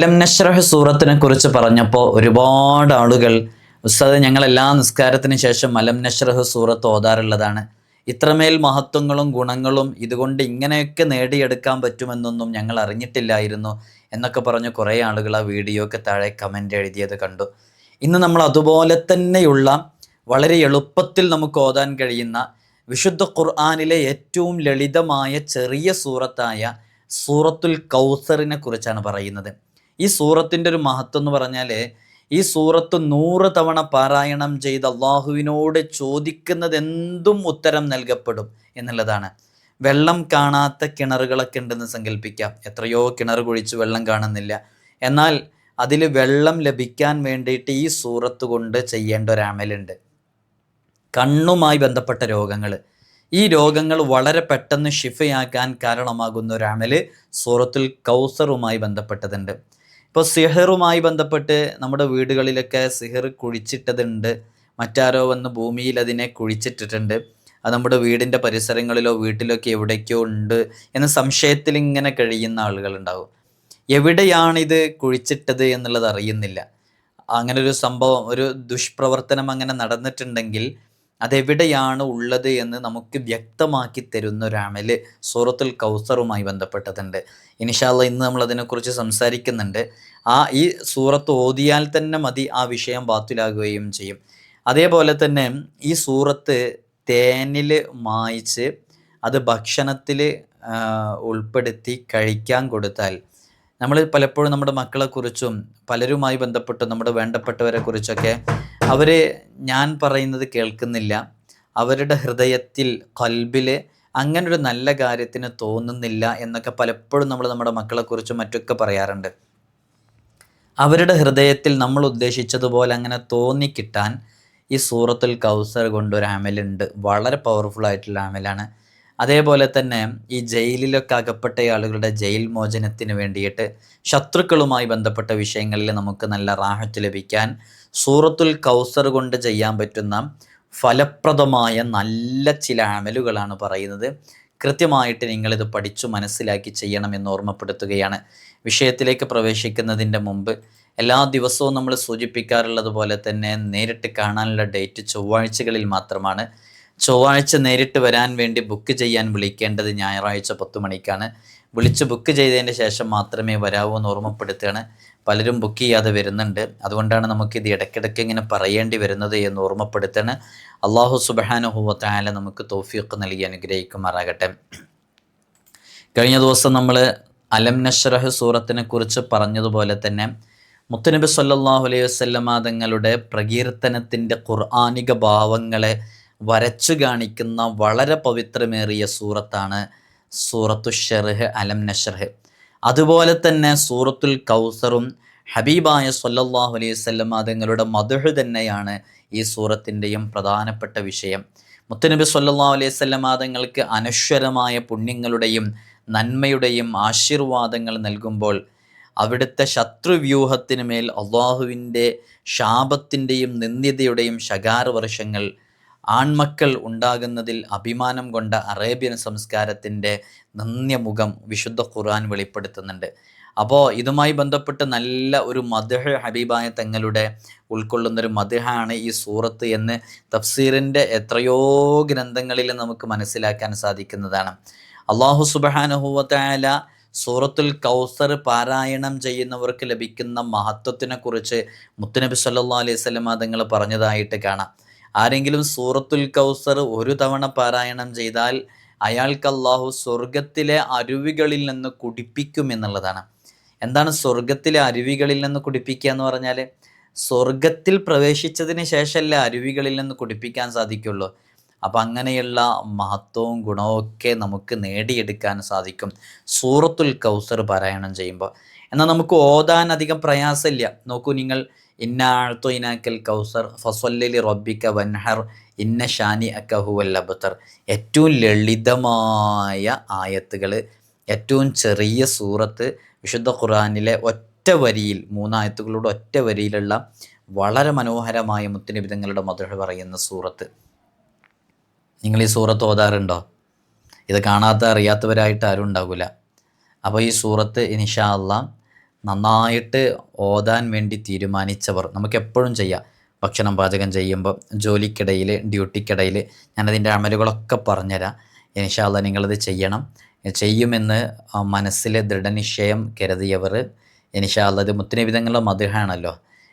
ലം നഷ്റഹ് സൂറത്തിനെ കുറിച്ച് പറഞ്ഞപ്പോൾ ഒരുപാട് ആളുകൾ ഉസ്താദ് ഞങ്ങൾ എല്ലാ നിസ്കാരത്തിന് ശേഷം അലം നഷ്റഹ് സൂറത്ത് ഓതാറുള്ളതാണ്. ഇത്രമേൽ മഹത്വങ്ങളും ഗുണങ്ങളും ഇതുകൊണ്ട് ഇങ്ങനെയൊക്കെ നേടിയെടുക്കാൻ പറ്റുമെന്നൊന്നും ഞങ്ങൾ അറിഞ്ഞിട്ടില്ലായിരുന്നു എന്നൊക്കെ പറഞ്ഞ് കുറേ ആളുകൾ ആ വീഡിയോയ്ക്ക് താഴെ കമന്റ് എഴുതിയത് കണ്ടു. ഇന്ന് നമ്മൾ അതുപോലെ തന്നെയുള്ള വളരെ എളുപ്പത്തിൽ നമുക്ക് ഓതാൻ കഴിയുന്ന വിശുദ്ധ ഖുർആാനിലെ ഏറ്റവും ലളിതമായ ചെറിയ സൂറത്തായ സൂറത്തുൽ കൗസറിനെ കുറിച്ചാണ് പറയുന്നത്. ഈ സൂറത്തിന്റെ ഒരു മഹത്വം എന്ന് പറഞ്ഞാൽ ഈ സൂറത്ത് നൂറ് തവണ പാരായണം ചെയ്ത് അള്ളാഹുവിനോട് ചോദിക്കുന്നത് എന്തും ഉത്തരം നൽകപ്പെടും എന്നുള്ളതാണ്. വെള്ളം കാണാത്ത കിണറുകളൊക്കെ ഉണ്ടെന്ന് സങ്കല്പിക്കാം എത്രയോ കിണർ കുഴിച്ച് വെള്ളം കാണുന്നില്ല. എന്നാൽ അതിൽ വെള്ളം ലഭിക്കാൻ വേണ്ടിയിട്ട് ഈ സൂറത്ത് കൊണ്ട് ചെയ്യേണ്ട ഒരു അമലുണ്ട്. കണ്ണുമായി ബന്ധപ്പെട്ട രോഗങ്ങൾ ഈ രോഗങ്ങൾ വളരെ പെട്ടെന്ന് ഷിഫയാക്കാൻ കാരണമാകുന്ന ഒരു അമൽ സൂറത്തുൽ കൗസറുമായി ബന്ധപ്പെട്ടതുണ്ട്. ഇപ്പോൾ സിഹറുമായി ബന്ധപ്പെട്ട് നമ്മുടെ വീടുകളിലൊക്കെ സിഹർ കുഴിച്ചിട്ടതുണ്ട്. മറ്റാരോ വന്ന് ഭൂമിയിൽ അതിനെ കുഴിച്ചിട്ടിട്ടുണ്ട്. അത് നമ്മുടെ വീടിന്റെ പരിസരങ്ങളിലോ വീട്ടിലൊക്കെ എവിടേക്കോ ഉണ്ട് എന്ന സംശയത്തിൽ ഇങ്ങനെ കഴിയുന്ന ആളുകളുണ്ടാവും. എവിടെയാണിത് കുഴിച്ചിട്ടത് എന്നുള്ളത് അറിയുന്നില്ല. അങ്ങനെ ഒരു സംഭവം ഒരു ദുഷ്പ്രവർത്തനം അങ്ങനെ നടന്നിട്ടുണ്ടെങ്കിൽ അതെവിടെയാണ് ഉള്ളത് എന്ന് നമുക്ക് വ്യക്തമാക്കി തരുന്ന ഒരു അമൽ സൂറത്തുൽ കൗസറുമായി ബന്ധപ്പെട്ടതുണ്ട്. ഇനിഷാല്ല ഇന്ന് നമ്മൾ അതിനെക്കുറിച്ച് സംസാരിക്കുന്നുണ്ട്. ആ ഈ സൂറത്ത് ഓതിയാൽ തന്നെ മതി ആ വിഷയം ബാത്തിലാകുകയും ചെയ്യും. അതേപോലെ തന്നെ ഈ സൂറത്ത് തേനിൽ മായിച്ച് അത് ഭക്ഷണത്തിൽ ഉൾപ്പെടുത്തി കഴിക്കാൻ കൊടുത്താൽ നമ്മൾ പലപ്പോഴും നമ്മുടെ മക്കളെക്കുറിച്ചും പലരുമായി ബന്ധപ്പെട്ട് നമ്മുടെ വേണ്ടപ്പെട്ടവരെ കുറിച്ചൊക്കെ അവർ ഞാൻ പറയുന്നത് കേൾക്കുന്നില്ല. അവരുടെ ഹൃദയത്തിൽ കൽബിൽ അങ്ങനൊരു നല്ല കാര്യത്തിന് തോന്നുന്നില്ല എന്നൊക്കെ പലപ്പോഴും നമ്മൾ നമ്മുടെ മക്കളെക്കുറിച്ച് മറ്റൊക്കെ പറയാറുണ്ട്. അവരുടെ ഹൃദയത്തിൽ നമ്മൾ ഉദ്ദേശിച്ചതുപോലെ അങ്ങനെ തോന്നിക്കിട്ടാൻ ഈ സൂറത്തുൽ കൗസർ കൊണ്ടൊരു അമലുണ്ട്. വളരെ പവർഫുൾ ആയിട്ടുള്ള അമലാണ്. അതേപോലെ തന്നെ ഈ ജയിലിലൊക്കെ അകപ്പെട്ട ആളുകളുടെ ജയിൽ മോചനത്തിന് വേണ്ടിയിട്ട് ശത്രുക്കളുമായി ബന്ധപ്പെട്ട വിഷയങ്ങളിൽ നമുക്ക് നല്ല റാഹത്ത് ലഭിക്കാൻ സൂറത്തുൽ കൗസർ കൊണ്ട് ചെയ്യാൻ പറ്റുന്ന ഫലപ്രദമായ നല്ല ചില അമലുകളാണ് പറയുന്നത്. കൃത്യമായിട്ട് നിങ്ങളിത് പഠിച്ചു മനസ്സിലാക്കി ചെയ്യണമെന്ന് ഓർമ്മപ്പെടുത്തുകയാണ്. വിഷയത്തിലേക്ക് പ്രവേശിക്കുന്നതിന്റെ മുമ്പ് എല്ലാ ദിവസവും നമ്മൾ സൂചിപ്പിക്കാറുള്ളത് പോലെ തന്നെ നേരിട്ട് കാണാനുള്ള ഡേറ്റ് ചൊവ്വാഴ്ചകളിൽ മാത്രമാണ്. ചൊവ്വാഴ്ച നേരിട്ട് വരാൻ വേണ്ടി ബുക്ക് ചെയ്യാൻ വിളിക്കേണ്ടത് ഞായറാഴ്ച പത്ത് മണിക്കാണ്. വിളിച്ച് ബുക്ക് ചെയ്തതിന് ശേഷം മാത്രമേ വരാവൂ എന്ന് ഓർമ്മപ്പെടുത്തുകയാണ്. പലരും ബുക്ക് ചെയ്യാതെ വരുന്നുണ്ട്. അതുകൊണ്ടാണ് നമുക്കിത് ഇടയ്ക്കിടയ്ക്ക് ഇങ്ങനെ പറയേണ്ടി വരുന്നത് എന്ന് ഓർമ്മപ്പെടുത്തണം. അള്ളാഹു സുബാനുഹുവത്തായാല നമുക്ക് തോഫിയൊക്കെ നൽകി അനുഗ്രഹിക്കുമാറാകട്ടെ. കഴിഞ്ഞ ദിവസം നമ്മൾ അലം നഷ്റഹ് സൂറത്തിനെ കുറിച്ച് പറഞ്ഞതുപോലെ തന്നെ മുത്തനബി സല്ലാഹു അലൈഹി വസ്ലമ തങ്ങളുടെ പ്രകീർത്തനത്തിന്റെ ഖുർആാനിക ഭാവങ്ങളെ വരച്ചു കാണിക്കുന്ന വളരെ പവിത്രമേറിയ സൂറത്താണ് സൂറത്തു ഷെർഹ് അലം നഷർഹ് അതുപോലെ തന്നെ സൂറത്തുൽ കൗസറും ഹബീബായ സല്ലല്ലാഹു അലൈഹി വസല്ലം തങ്ങളുടെ മധുഹ് തന്നെയാണ് ഈ സൂറത്തിന്റെയും പ്രധാനപ്പെട്ട വിഷയം. മുത്തനബി സല്ലല്ലാഹു അലൈഹി വസല്ലം അനശ്വരമായ പുണ്യങ്ങളുടെയും നന്മയുടെയും ആശീർവാദങ്ങൾ നൽകുമ്പോൾ അവിടുത്തെ ശത്രുവ്യൂഹത്തിന് മേൽ അള്ളാഹുവിന്റെ ശാപത്തിന്റെയും നിന്ദ്യതയുടെയും ശകാരവർഷങ്ങൾ ആൺമക്കൾ ഉണ്ടാകുന്നതിൽ അഭിമാനം കൊണ്ട അറേബ്യൻ സംസ്കാരത്തിന്റെ നന്യമുഖം വിശുദ്ധ ഖുർആൻ വെളിപ്പെടുത്തുന്നുണ്ട്. അപ്പോൾ ഇതുമായി ബന്ധപ്പെട്ട് നല്ല ഒരു മധുഹ ഹബീബായ തങ്ങളുടെ ഉൾക്കൊള്ളുന്നൊരു മധുഹാണ് ഈ സൂറത്ത് എന്ന് തഫ്സീറിന്റെ എത്രയോ ഗ്രന്ഥങ്ങളിൽ നമുക്ക് മനസ്സിലാക്കാൻ സാധിക്കുന്നതാണ്. അള്ളാഹു സുബാനുഹൂവത്തായ സൂറത്തുൽ കൗസർ പാരായണം ചെയ്യുന്നവർക്ക് ലഭിക്കുന്ന മഹത്വത്തിനെക്കുറിച്ച് മുത്തുനബി സല്ലാ അലൈഹി സ്വലം തങ്ങൾ പറഞ്ഞതായിട്ട് കാണാം. ആരെങ്കിലും സൂറത്തുൽ കൗസർ ഒരു തവണ പാരായണം ചെയ്താൽ അയാൾക്ക് അള്ളാഹു സ്വർഗത്തിലെ അരുവികളിൽ നിന്ന് കുടിപ്പിക്കും എന്നുള്ളതാണ്. എന്താണ് സ്വർഗത്തിലെ അരുവികളിൽ നിന്ന് കുടിപ്പിക്കുക എന്ന് പറഞ്ഞാൽ? സ്വർഗത്തിൽ പ്രവേശിച്ചതിന് ശേഷമല്ലേ അരുവികളിൽ നിന്ന് കുടിപ്പിക്കാൻ സാധിക്കുള്ളൂ. അപ്പം അങ്ങനെയുള്ള മഹത്വവും ഗുണവും ഒക്കെ നമുക്ക് നേടിയെടുക്കാൻ സാധിക്കും സൂറത്തുൽ കൗസർ പാരായണം ചെയ്യുമ്പോൾ. എന്നാൽ നമുക്ക് ഓതാൻ അധികം പ്രയാസമില്ല. നോക്കൂ നിങ്ങൾ ഇന്ന ആഴ്ത്തൊയിനാക്കൽ കൗസർ ഫസൊല്ലി റബ്ബിക്ക വൻഹർ ഇന്ന ഷാനി അക്കഹുവൽ അബത്തർ ഏറ്റവും ലളിതമായ ആയത്തുകൾ ഏറ്റവും ചെറിയ സൂറത്ത് വിശുദ്ധ ഖുറാനിലെ ഒറ്റ വരിയിൽ മൂന്നായത്തുകളുടെ ഒറ്റ വരിയിലുള്ള വളരെ മനോഹരമായ മുത്തുനിബിതങ്ങളുടെ മധുര പറയുന്ന സൂറത്ത്. നിങ്ങൾ ഈ സൂറത്ത് ഓതാറുണ്ടോ? ഇത് കാണാത്ത അറിയാത്തവരായിട്ട് ആരും ഉണ്ടാകില്ല അപ്പോൾ ഈ സൂറത്ത് ഇനിഷാ അള്ളാഹ് നന്നായിട്ട് ഓതാൻ വേണ്ടി തീരുമാനിച്ചവർ നമുക്ക് എപ്പോഴും ചെയ്യാം. ഭക്ഷണം പാചകം ചെയ്യുമ്പോൾ ജോലിക്കിടയിൽ ഡ്യൂട്ടിക്കിടയിൽ ഞാനതിന്റെ അമലുകളൊക്കെ പറഞ്ഞുതരാം. ഇൻഷാല്ല നിങ്ങളത് ചെയ്യണം. ചെയ്യുമെന്ന് മനസ്സിലെ ദൃഢനിശ്ചയം കരുതിയവർ ഇൻഷാല്ല ഇത് മുത്തനബിതങ്ങളുടെ മധുഹാണല്ലോ.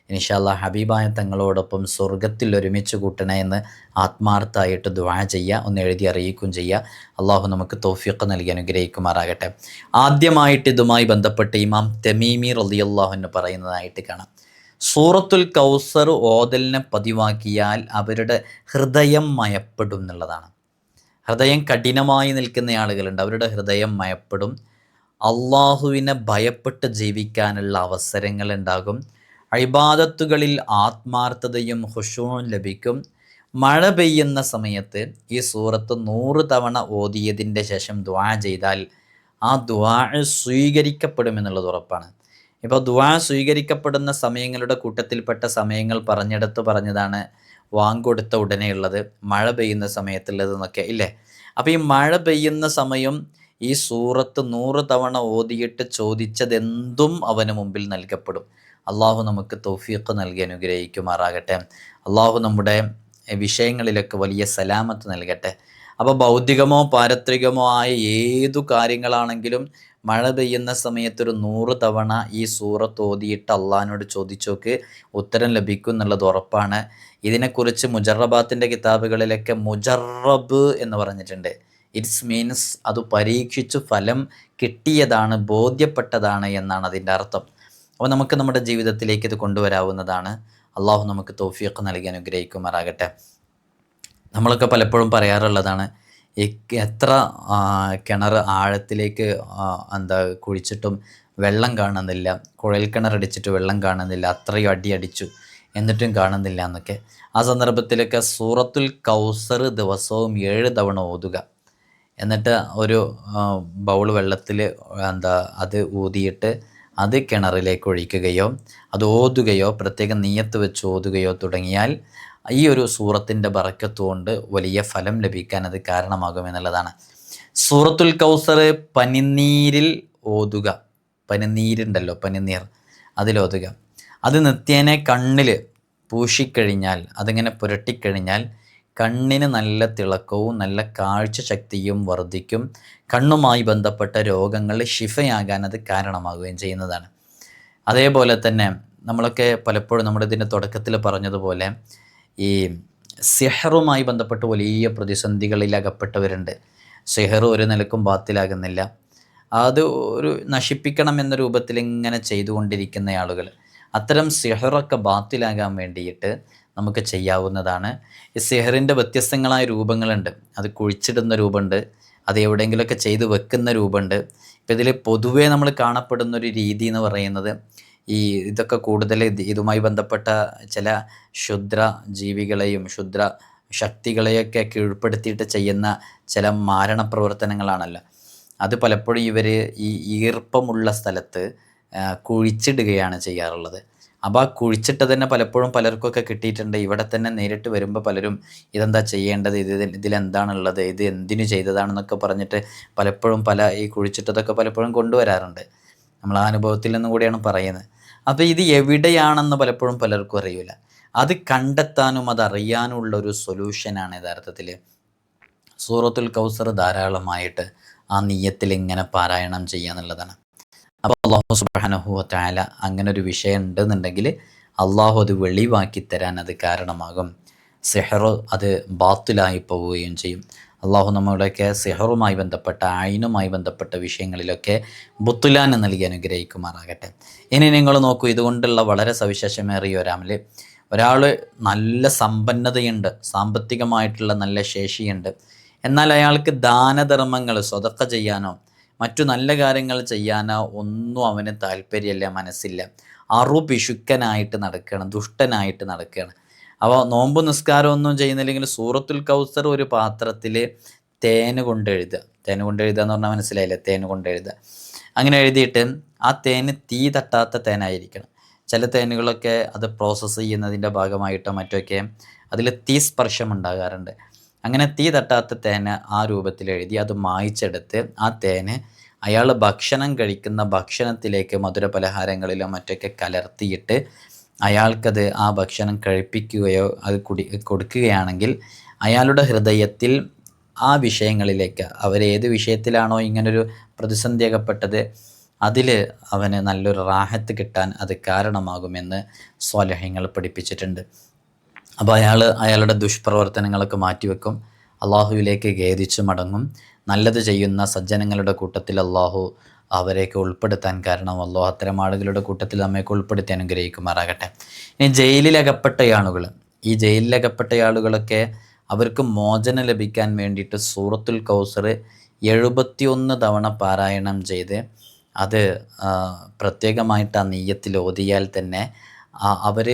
ഇൻഷാല്ല ഹബീബായ തങ്ങളോടൊപ്പം സ്വർഗത്തിൽ ഒരുമിച്ച് കൂട്ടണേ എന്ന് ആത്മാർത്ഥമായിട്ട് ദ്വാ ചെയ്യുക ഒന്ന് എഴുതി അറിയിക്കുകയും ചെയ്യുക. അള്ളാഹു നമുക്ക് തോഫിയൊക്കെ നൽകി അനുഗ്രഹിക്കുമാറാകട്ടെ. ആദ്യമായിട്ട് ഇതുമായി ബന്ധപ്പെട്ട് ഇമാം തെമീമി റലിയല്ലാഹു പറയുന്നതായിട്ട് കാണാം. സൂറത്തുൽ കൗസർ ഓതലിനെ പതിവാക്കിയാൽ അവരുടെ ഹൃദയം മയപ്പെടും എന്നുള്ളതാണ്. ഹൃദയം കഠിനമായി നിൽക്കുന്ന ആളുകളുണ്ട്. അവരുടെ ഹൃദയം മയപ്പെടും. അള്ളാഹുവിനെ ഭയപ്പെട്ട് ജീവിക്കാനുള്ള അവസരങ്ങൾ ഉണ്ടാകും. അഴിബാദത്തുകളിൽ ആത്മാർത്ഥതയും ഹുഷൂവും ലഭിക്കും. മഴ പെയ്യുന്ന സമയത്ത് ഈ സൂറത്ത് നൂറ് തവണ ഓതിയതിന്റെ ശേഷം ദ്വാ ചെയ്താൽ ആ ദ്വാ സ്വീകരിക്കപ്പെടുമെന്നുള്ളത് ഉറപ്പാണ്. ഇപ്പോൾ ദ്വാ സ്വീകരിക്കപ്പെടുന്ന സമയങ്ങളുടെ കൂട്ടത്തിൽപ്പെട്ട സമയങ്ങൾ പറഞ്ഞെടുത്ത് പറഞ്ഞതാണ് വാങ്കൊടുത്ത ഉടനെയുള്ളത് മഴ പെയ്യുന്ന സമയത്തുള്ളത് എന്നൊക്കെ ഇല്ലേ? അപ്പോൾ ഈ മഴ പെയ്യുന്ന സമയം ഈ സൂറത്ത് നൂറ് തവണ ഓതിയിട്ട് ചോദിച്ചതെന്തും അവന് മുമ്പിൽ നൽകപ്പെടും. അള്ളാഹു നമുക്ക് തൗഫീഖ് നൽകി അനുഗ്രഹിക്കുമാറാകട്ടെ. അള്ളാഹു നമ്മുടെ വിഷയങ്ങളിലൊക്കെ വലിയ സലാമത്ത് നൽകട്ടെ. അപ്പോൾ ഭൗതികമോ പാരത്രികമോ ആയ ഏതു കാര്യങ്ങളാണെങ്കിലും മഴ പെയ്യുന്ന സമയത്തൊരു നൂറ് തവണ ഈ സൂറത്ത് ഓതിയിട്ട് അള്ളഹാനോട് ചോദിച്ചോക്ക് ഉത്തരം ലഭിക്കും എന്നുള്ളത് ഉറപ്പാണ്. ഇതിനെക്കുറിച്ച് മുജറബാത്തിന്റെ കിതാബുകളിലൊക്കെ മുജറബ് എന്ന് പറഞ്ഞിട്ടുണ്ട്. ഇറ്റ്സ് മീൻസ് അത് പരീക്ഷിച്ചു ഫലം കിട്ടിയതാണ് ബോധ്യപ്പെട്ടതാണ് എന്നാണ് അതിന്റെ അർത്ഥം. അപ്പോൾ നമുക്ക് നമ്മുടെ ജീവിതത്തിലേക്ക് ഇത് കൊണ്ടുവരാവുന്നതാണ്. അള്ളാഹു നമുക്ക് തോഫിയൊക്കെ നൽകി അനുഗ്രഹിക്കുമാറാകട്ടെ. നമ്മളൊക്കെ പലപ്പോഴും പറയാറുള്ളതാണ് എത്ര കിണർ ആഴത്തിലേക്ക് എന്താ കുഴിച്ചിട്ടും വെള്ളം കാണുന്നില്ല കുഴൽ കിണറടിച്ചിട്ട് വെള്ളം കാണുന്നില്ല അത്രയും അടി അടിച്ചു എന്നിട്ടും കാണുന്നില്ല എന്നൊക്കെ. ആ സന്ദർഭത്തിലൊക്കെ സൂറത്തുൽ കൗസർ ദിവസവും ഏഴ് തവണ ഓതുക. എന്നിട്ട് ഒരു ബൗൾ വെള്ളത്തിൽ എന്താ അത് ഊതിയിട്ട് അത് കിണറിലേക്ക് ഒഴിക്കുകയോ അത് ഓതുകയോ പ്രത്യേകം നീയത്ത് വെച്ച് ഓതുകയോ തുടങ്ങിയാൽ ഈ ഒരു സൂറത്തിന്റെ ബറക്കത്തുകൊണ്ട് വലിയ ഫലം ലഭിക്കാൻ അത് കാരണമാകുമെന്നുള്ളതാണ് സൂറത്തുൽ കൗസർ പനിനീരിൽ ഓതുക. പനിനീരുണ്ടല്ലോ പനിനീർ. അതിലോതുക അത് നിത്യേനെ കണ്ണിൽ പൂശിക്കഴിഞ്ഞാൽ അതിങ്ങനെ പുരട്ടിക്കഴിഞ്ഞാൽ കണ്ണിന് നല്ല തിളക്കവും നല്ല കാഴ്ച ശക്തിയും വർദ്ധിക്കും. കണ്ണുമായി ബന്ധപ്പെട്ട രോഗങ്ങൾ ഷിഫയാകാൻ അത് കാരണമാകുകയും ചെയ്യുന്നതാണ്. അതേപോലെ തന്നെ നമ്മളൊക്കെ പലപ്പോഴും നമ്മുടെ ഇതിന്റെ തുടക്കത്തിൽ പറഞ്ഞതുപോലെ ഈ സിഹറുമായി ബന്ധപ്പെട്ട് വലിയ പ്രതിസന്ധികളിൽ അകപ്പെട്ടവരുണ്ട്. സിഹർ ഒരു നിലക്കും ബാത്തിലാകുന്നില്ല. അത് ഒരു നശിപ്പിക്കണം എന്ന രൂപത്തിൽ ഇങ്ങനെ ചെയ്തുകൊണ്ടിരിക്കുന്ന ആളുകൾ. അത്തരം സിഹറൊക്കെ ബാത്തിലാകാൻ വേണ്ടിയിട്ട് നമുക്ക് ചെയ്യാവുന്നതാണ്. ഈ സെഹറിന്റെ വ്യത്യസ്തങ്ങളായ രൂപങ്ങളുണ്ട്. അത് കുഴിച്ചിടുന്ന രൂപമുണ്ട്. അത് എവിടെയെങ്കിലുമൊക്കെ ചെയ്ത് വെക്കുന്ന രൂപമുണ്ട്. ഇപ്പം ഇതിൽ പൊതുവേ നമ്മൾ കാണപ്പെടുന്ന ഒരു രീതി എന്ന് പറയുന്നത് ഈ ഇതൊക്കെ കൂടുതൽ ഇതുമായി ബന്ധപ്പെട്ട ചില ക്ഷുദ്ര ജീവികളെയും ക്ഷുദ്ര ശക്തികളെയൊക്കെ കീഴ്പ്പെടുത്തിയിട്ട് ചെയ്യുന്ന ചില മാരണ പ്രവർത്തനങ്ങളാണല്ലോ. അത് പലപ്പോഴും ഇവർ ഈ ഈർപ്പമുള്ള സ്ഥലത്ത് കുഴിച്ചിടുകയാണ് ചെയ്യാറുള്ളത്. അപ്പോൾ ആ കുഴിച്ചിട്ട് തന്നെ പലപ്പോഴും പലർക്കൊക്കെ കിട്ടിയിട്ടുണ്ട്. ഇവിടെ തന്നെ നേരിട്ട് വരുമ്പോൾ പലരും ഇതെന്താ ചെയ്യേണ്ടത്? ഇത് ഇതിലെന്താണുള്ളത്? ഇത് എന്തിനു ചെയ്തതാണെന്നൊക്കെ പറഞ്ഞിട്ട് പലപ്പോഴും പല ഈ കുഴിച്ചിട്ടതൊക്കെ പലപ്പോഴും കൊണ്ടുവരാറുണ്ട്. നമ്മൾ ആ അനുഭവത്തിൽ നിന്നും കൂടിയാണ് പറയുന്നത്. അപ്പോൾ ഇത് എവിടെയാണെന്ന് പലപ്പോഴും പലർക്കും അറിയില്ല. അത് കണ്ടെത്താനും അത് അറിയാനുമുള്ള ഒരു സൊല്യൂഷനാണ് യഥാർത്ഥത്തിൽ സൂറത്തുൽ കൗസർ ധാരാളമായിട്ട് ആ നീയത്തിൽ ഇങ്ങനെ പാരായണം ചെയ്യുക എന്നുള്ളതാണ്. അപ്പോൾ അള്ളാഹു സുബാനഹു താല അങ്ങനെ ഒരു വിഷയം ഉണ്ടെന്നുണ്ടെങ്കിൽ അള്ളാഹു അത് വെളിവാക്കി തരാൻ അത് കാരണമാകും. സെഹറു അത് ബാത്തിലായി പോവുകയും ചെയ്യും. അള്ളാഹു നമ്മുടെയൊക്കെ സെഹറുമായി ബന്ധപ്പെട്ട ആയിനുമായി ബന്ധപ്പെട്ട വിഷയങ്ങളിലൊക്കെ ബുത്തുലാന് നൽകി അനുഗ്രഹിക്കുമാറാകട്ടെ. ഇനി നിങ്ങൾ നോക്കൂ ഇതുകൊണ്ടുള്ള വളരെ സവിശേഷമേറിയ ഒരാമിൽ ഒരാൾ നല്ല സമ്പന്നതയുണ്ട് സാമ്പത്തികമായിട്ടുള്ള നല്ല ശേഷിയുണ്ട്. എന്നാൽ അയാൾക്ക് ദാനധർമ്മങ്ങൾ സ്വതക്ക ചെയ്യാനോ മറ്റു നല്ല കാര്യങ്ങൾ ചെയ്യാനോ ഒന്നും അവന് താല്പര്യമില്ല മനസ്സില്ല. അറു പിശുക്കനായിട്ട് നടക്കുകയാണ് ദുഷ്ടനായിട്ട് നടക്കുകയാണ്. അപ്പോൾ നോമ്പ് നിസ്കാരം ഒന്നും ചെയ്യുന്നില്ലെങ്കിൽ സൂറത്തുൽ കൗസർ ഒരു പാത്രത്തിൽ തേന് കൊണ്ട് എഴുതുക. തേന് എന്ന് പറഞ്ഞാൽ മനസ്സിലായില്ലേ? തേന് കൊണ്ട് എഴുതുക. അങ്ങനെ എഴുതിയിട്ട് ആ തേന് തീ തട്ടാത്ത തേനായിരിക്കണം. ചില തേനുകളൊക്കെ അത് പ്രോസസ്സ് ചെയ്യുന്നതിന്റെ ഭാഗമായിട്ടോ മറ്റൊക്കെ അതിൽ തീ സ്പർശം ഉണ്ടാകാറുണ്ട്. അങ്ങനെ തീ തട്ടാത്ത തേന് ആ രൂപത്തിൽ എഴുതി അത് മായ്ച്ചെടുത്ത് ആ തേന് അയാൾ ഭക്ഷണം കഴിക്കുന്ന ഭക്ഷണത്തിലേക്ക് മധുര പലഹാരങ്ങളിലോ മറ്റൊക്കെ കലർത്തിയിട്ട് അയാൾക്കത് ആ ഭക്ഷണം കഴിപ്പിക്കുകയോ അത് കുടി കൊടുക്കുകയാണെങ്കിൽ അയാളുടെ ഹൃദയത്തിൽ ആ വിഷയങ്ങളിലേക്ക് അവരേത് വിഷയത്തിലാണോ ഇങ്ങനൊരു പ്രതിസന്ധി അകപ്പെട്ടത് അതിൽ അവന് നല്ലൊരു റാഹത്ത് കിട്ടാൻ അത് കാരണമാകുമെന്ന് സ്വാലഹ്യങ്ങൾ പഠിപ്പിച്ചിട്ടുണ്ട്. അപ്പോൾ അയാൾ അയാളുടെ ദുഷ്പ്രവർത്തനങ്ങളൊക്കെ മാറ്റിവെക്കും. അള്ളാഹുവിലേക്ക് ഖേദിച്ചു മടങ്ങും. നല്ലത് ചെയ്യുന്ന സജ്ജനങ്ങളുടെ കൂട്ടത്തിൽ അള്ളാഹു അവരെയൊക്കെ ഉൾപ്പെടുത്താൻ കാരണം അള്ളാഹു അത്തരം ആളുകളുടെ കൂട്ടത്തിൽ നമ്മയൊക്കെ ഉൾപ്പെടുത്തി അനുഗ്രഹിക്കുമാറാകട്ടെ. ഇനി ജയിലിലകപ്പെട്ട ആളുകൾ. ഈ ജയിലിലകപ്പെട്ട ആളുകളൊക്കെ അവർക്ക് മോചനം ലഭിക്കാൻ വേണ്ടിയിട്ട് സൂറത്തുൽ കൗസർ എഴുപത്തിയൊന്ന് തവണ പാരായണം ചെയ്ത് അത് പ്രത്യേകമായിട്ട് ആ നെയ്യത്തിൽ ഓതിയാൽ തന്നെ അവർ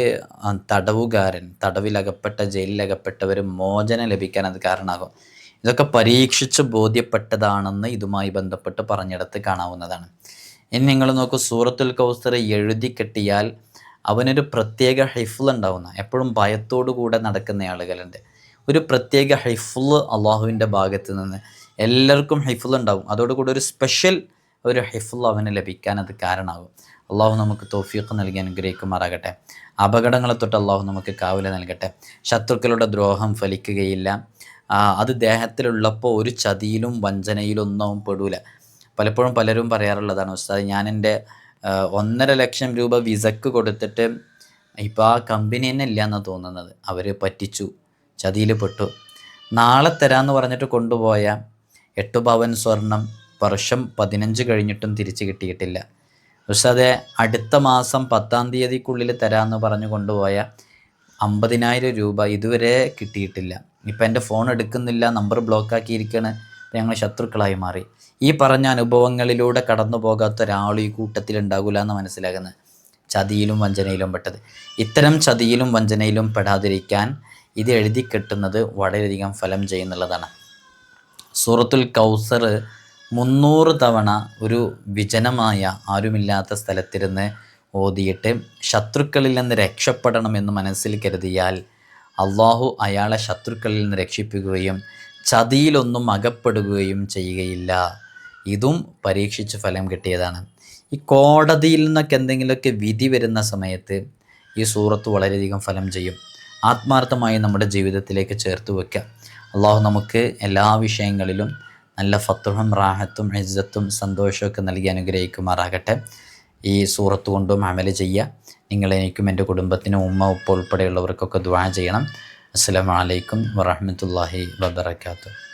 തടവുകാരൻ തടവിലകപ്പെട്ട ജയിലിലകപ്പെട്ടവർ മോചനം ലഭിക്കാൻ അത് കാരണമാകും. ഇതൊക്കെ പരീക്ഷിച്ച് ബോധ്യപ്പെട്ടതാണെന്ന് ഇതുമായി ബന്ധപ്പെട്ട് പറഞ്ഞിടത്ത് കാണാവുന്നതാണ്. ഇനി നിങ്ങൾ നോക്കൂ സൂറത്തുൽ കൗസർ എഴുതി കെട്ടിയാൽ അവനൊരു പ്രത്യേക ഹൈഫുൾ ഉണ്ടാവുന്ന എപ്പോഴും ഭയത്തോടു കൂടെ നടക്കുന്ന ആളുകളുണ്ട്. ഒരു പ്രത്യേക ഹൈഫുൾ അള്ളാഹുവിന്റെ ഭാഗത്ത് നിന്ന് എല്ലാവർക്കും ഹൈഫുൾ ഉണ്ടാവും. അതോടുകൂടി ഒരു സ്പെഷ്യൽ ഒരു ഹൈഫുൾ അവന് ലഭിക്കാൻ അത് കാരണമാകും. അള്ളാഹു നമുക്ക് തോഫീഖ് നൽകി അനുഗ്രഹിക്കുമാറാകട്ടെ അപകടങ്ങളെ തൊട്ട് അള്ളാഹു നമുക്ക് കാവല നൽകട്ടെ. ശത്രുക്കളുടെ ദ്രോഹം ഫലിക്കുകയില്ല. അത് ദേഹത്തിലുള്ളപ്പോൾ ഒരു ചതിയിലും വഞ്ചനയിലൊന്നും പെടൂല. പലപ്പോഴും പലരും പറയാറുള്ളതാണ് ഉസ്താദ് ഞാൻ എന്റെ ഒന്നര ലക്ഷം രൂപ വിസക്ക് കൊടുത്തിട്ട് ഇപ്പോൾ ആ കമ്പനി തന്നെ ഇല്ല എന്നാണ് തോന്നുന്നത്. അവർ പറ്റിച്ചു ചതിയിൽ പെട്ടു. നാളെ തരാമെന്ന് പറഞ്ഞിട്ട് കൊണ്ടുപോയ എട്ട് പവൻ സ്വർണം വർഷം പതിനഞ്ച് കഴിഞ്ഞിട്ടും തിരിച്ചു കിട്ടിയിട്ടില്ല. അതെ അടുത്ത മാസം പത്താം തീയതിക്കുള്ളിൽ തരാമെന്ന് പറഞ്ഞു കൊണ്ടുപോയ അമ്പതിനായിരം രൂപ ഇതുവരെ കിട്ടിയിട്ടില്ല. ഇപ്പം എന്റെ ഫോൺ എടുക്കുന്നില്ല നമ്പർ ബ്ലോക്കാക്കിയിരിക്കുകയാണ് ഇപ്പം ഞങ്ങൾ ശത്രുക്കളായി മാറി. ഈ പറഞ്ഞ അനുഭവങ്ങളിലൂടെ കടന്നു പോകാത്ത ഒരാൾ ഈ കൂട്ടത്തിൽ ഉണ്ടാകില്ല എന്ന് മനസ്സിലാകുന്നത് ചതിയിലും വഞ്ചനയിലും പെട്ടത്. ഇത്തരം ചതിയിലും വഞ്ചനയിലും പെടാതിരിക്കാൻ ഇത് എഴുതി കെട്ടുന്നത് വളരെയധികം ഫലം ചെയ്യുന്നുള്ളതാണ്. സൂറത്തുൽ കൗസർ മുന്നൂറ് തവണ ഒരു വിജനമായ ആരുമില്ലാത്ത സ്ഥലത്തിരുന്ന് ഓതിയിട്ട് ശത്രുക്കളിൽ നിന്ന് രക്ഷപ്പെടണമെന്ന് മനസ്സിൽ കരുതിയാൽ അള്ളാഹു അയാളെ ശത്രുക്കളിൽ നിന്ന് രക്ഷിപ്പിക്കുകയും ചതിയിലൊന്നും അകപ്പെടുകയും ചെയ്യുകയില്ല. ഇതും പരീക്ഷിച്ച് ഫലം കിട്ടിയതാണ്. ഈ കോടതിയിൽ നിന്നൊക്കെ എന്തെങ്കിലുമൊക്കെ വിധി വരുന്ന സമയത്ത് ഈ സൂറത്ത് വളരെയധികം ഫലം ചെയ്യും. ആത്മാർത്ഥമായി നമ്മുടെ ജീവിതത്തിലേക്ക് ചേർത്ത് വയ്ക്കുക അള്ളാഹു നമുക്ക് എല്ലാ വിഷയങ്ങളിലും നല്ല ഫത്തുഹും റാഹത്തും ഇജ്ജത്തും സന്തോഷമൊക്കെ നൽകി അനുഗ്രഹിക്കുമാറാകട്ടെ. ഈ സൂറത്ത് കൊണ്ടും അമൽ ചെയ്യുക. നിങ്ങൾ എനിക്കും എന്റെ കുടുംബത്തിനും ഉമ്മ ഉപ്പ ഉൾപ്പെടെയുള്ളവർക്കൊക്കെ ദ്വാ ചെയ്യണം. അസ്സലാമു അലൈക്കും വറഹ്മത്തുള്ളാഹി വബറകാതുഹു.